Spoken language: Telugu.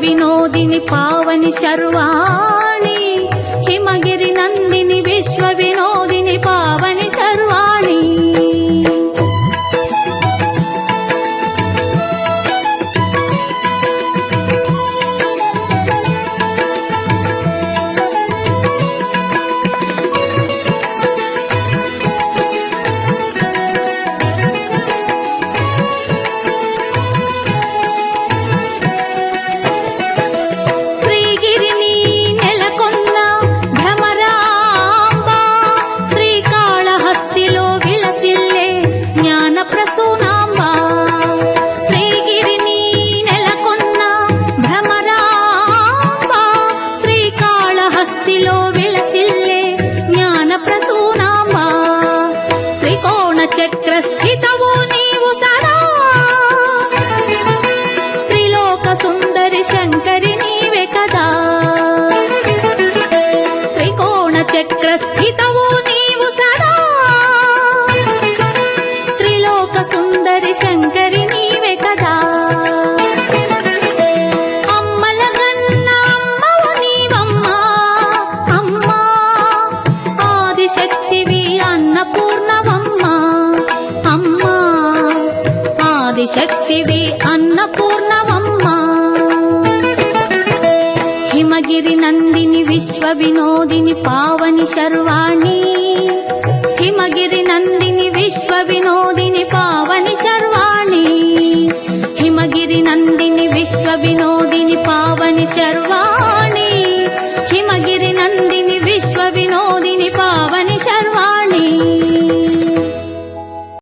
विनोदिनि पावनि सर्वा త్రికోణ స్థితవు నీవు సదా. త్రిలోక సుందరి శంకరి ఆదిశక్తివి అన్నపూర్ణమమ్మ. హిమగిరి నందిని విశ్వ వినోదిని పావని శర్వాణి. హిమగిరి నందిని విశ్వ వినోదిని పావని శర్వాణి. హిమగిరి నందిని విశ్వ వినోదిని పావని శర్వాణి.